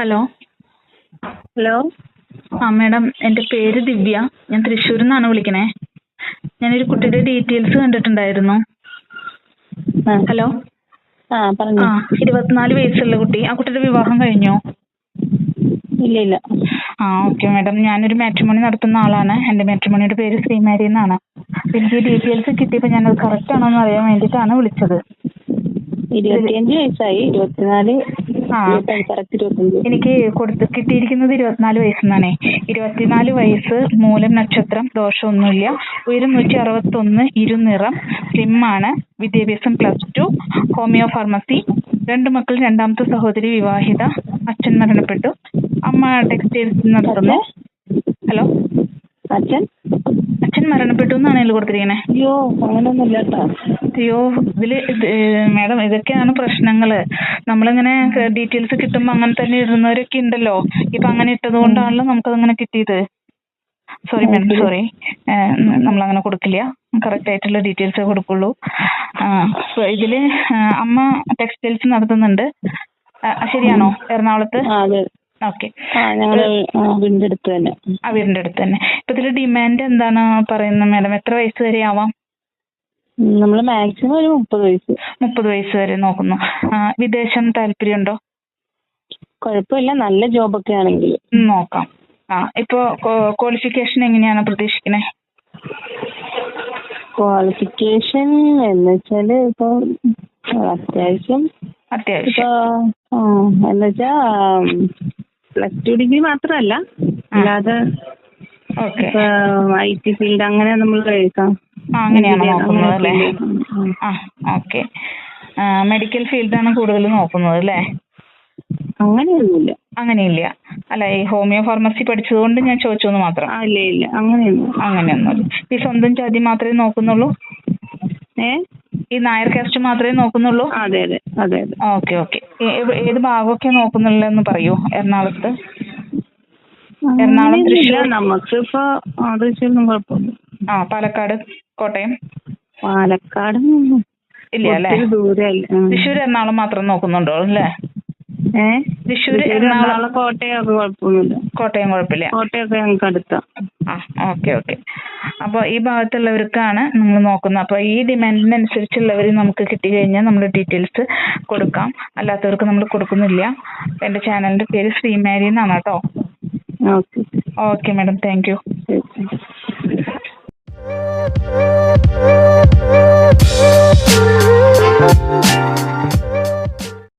Hello. Hello. ആ madam എന്റെ പേര് ദിവ്യ. ഞാൻ തൃശ്ശൂരിൽ നിന്നാണ് വിളിക്കണേ. ഞാനൊരു കുട്ടിയുടെ ഡീറ്റെയിൽസ് കണ്ടിട്ടുണ്ടായിരുന്നു. ഹലോ. ആ പറഞ്ഞു. ആ ഇരുപത്തിനാല് വയസ്സുള്ള കുട്ടി. ആ കുട്ടിയുടെ വിവാഹം കഴിഞ്ഞോ? ഇല്ല ഇല്ല ആ ഓക്കെ മാഡം. ഞാനൊരു മാട്രിമോണി നടത്തുന്ന ആളാണ്. എന്റെ മാട്രിമോണിയുടെ പേര് ശ്രീമാരി എന്നാണ്. എനിക്ക് ഡീറ്റെയിൽസ് കിട്ടിയപ്പോൾ ഞാനത് കറക്റ്റ് ആണോ എന്ന് അറിയാൻ വേണ്ടിയിട്ടാണ് വിളിച്ചത്. ഇരുപത്തിയഞ്ച് വയസ്സായി. ഇരുപത്തിനാല് എനിക്ക് കൊടുത്ത് കിട്ടിയിരിക്കുന്നത് ഇരുപത്തിനാല് വയസ്സെന്നാണേ. ഇരുപത്തിനാല് വയസ്സ് മൂലം നക്ഷത്രം ദോഷമൊന്നുമില്ല. ഉയരം നൂറ്റി അറുപത്തൊന്ന് ഇരുനിറം സിമ്മാണ് വിദ്യാഭ്യാസം പ്ലസ് ടു ഹോമിയോ ഫാർമസി രണ്ട് മക്കൾ രണ്ടാമത്തെ സഹോദരി വിവാഹിത അച്ഛൻ മരണപ്പെട്ടു. അമ്മ ടെക്സ്റ്റൈൽസ് നടത്തുന്നു. ഹലോ? അച്ഛൻ? അച്ഛൻ മരണപ്പെട്ടു എന്നാണ് ഇതിൽ കൊടുത്തിരിക്കുന്നത് അയ്യോ അങ്ങനൊന്നുമില്ല അയ്യോ ഇതിൽ ഇത് മാഡം ഇതൊക്കെയാണ് പ്രശ്നങ്ങൾ. നമ്മളിങ്ങനെ ഡീറ്റെയിൽസ് കിട്ടുമ്പോ അങ്ങനെ തന്നെ ഇടുന്നവരൊക്കെ ഉണ്ടല്ലോ ഇപ്പൊ അങ്ങനെ ഇട്ടത് കൊണ്ടാണല്ലോ നമുക്കതങ്ങനെ കിട്ടിയത്. സോറി മാഡം സോറി നമ്മളങ്ങനെ കൊടുക്കില്ല. കറക്റ്റ് ആയിട്ടുള്ള ഡീറ്റെയിൽസ് കൊടുക്കുള്ളൂ. ഇതിൽ അമ്മ ടെക്സ്റ്റൈൽസ് നടത്തുന്നുണ്ട്. ശരിയാണോ? എറണാകുളത്ത്? ഓക്കെ വീടിന്റെ അടുത്ത് തന്നെ ആ വീടിന്റെ അടുത്ത് തന്നെ. ഇപ്പൊ ഇതിൽ ഡിമാൻഡ് എന്താണ് പറയുന്നത് മാഡം എത്ര വയസ്സ് വരെ ആവാം? നമ്മൾ മാക്സിമം ഒരു മുപ്പത് വയസ്സ്. മുപ്പത് വയസ്സ് വരെ നോക്കുന്നു. വിദേശം താല്പര്യമുണ്ടോ? കുഴപ്പമില്ല നല്ല ജോബൊക്കെ ആണെങ്കിൽ നോക്കാം. ആ ഇപ്പോ ക്വാളിഫിക്കേഷൻ എങ്ങനെയാണ് പ്രതീക്ഷിക്കുന്നത് ക്വാളിഫിക്കേഷൻ എന്ന് വെച്ചാൽ ഇപ്പൊ അത്യാവശ്യം അത്യാവശ്യം. ഇപ്പൊ എന്ന് വെച്ചാ പ്ലസ് ടു ഡിഗ്രി മാത്രമല്ല. അല്ലാതെ ഐ ടി ഫീൽഡ് അങ്ങനെ നമ്മൾ കഴിക്കാം. അങ്ങനെയാണ് നോക്കുന്നത് അല്ലേ. ആ. ഓക്കെ മെഡിക്കൽ ഫീൽഡാണ് കൂടുതൽ നോക്കുന്നത് അല്ലേ? അങ്ങനെയൊന്നുമില്ല. അങ്ങനെയില്ല. അല്ല ഈ ഹോമിയോ ഫാർമസി പഠിച്ചതുകൊണ്ട് ഞാൻ ചോദിച്ചെന്ന് മാത്രം. ഇല്ല ഇല്ല. അങ്ങനെയൊന്നും അങ്ങനെയൊന്നുമില്ല. ഈ സ്വന്തം ജാതി മാത്രമേ നോക്കുന്നുള്ളൂ? ഏ? ഈ നായർ കാസ്റ്റ് മാത്രമേ നോക്കുന്നുള്ളൂ? അതെ അതെ അതെ അതെ. Okay okay. ഏത് ഭാഗമൊക്കെ നോക്കുന്നുള്ളതെന്ന് പറയൂ എറണാകുളത്ത്? എറണാകുളം, തൃശ്ശൂർ? നമുക്കിപ്പോ ആ, തൃശ്ശൂരൊന്നും കുഴപ്പമില്ല ആ പാലക്കാട് കോട്ടയം? പാലക്കാട് ഇല്ല. അല്ലേ. തൃശ്ശൂർ എറണാകുളം മാത്രം നോക്കുന്നുണ്ടോ അല്ലേ? തൃശ്ശൂര്, എറണാകുളം. കോട്ടയം ഒക്കെ കുഴപ്പമൊന്നുമില്ല. കോട്ടയം കുഴപ്പമില്ല. കോട്ടയൊക്കെ ഞങ്ങൾക്ക് അടുത്താ. ആ ഓക്കെ ഓക്കെ. അപ്പോൾ ഈ ഭാഗത്തുള്ളവർക്കാണ് നമ്മൾ നോക്കുന്നത്. അപ്പോൾ ഈ ഡിമാൻഡിനനുസരിച്ചുള്ളവർ നമുക്ക് കിട്ടിക്കഴിഞ്ഞാൽ നമ്മൾ ഡീറ്റെയിൽസ് കൊടുക്കാം. അല്ലാത്തവർക്ക് നമ്മൾ കൊടുക്കുന്നില്ല. എന്റെ ചാനലിന്റെ പേര് ശ്രീമാരി എന്നാണ് കേട്ടോ. Okay. Okay madam. Thank you.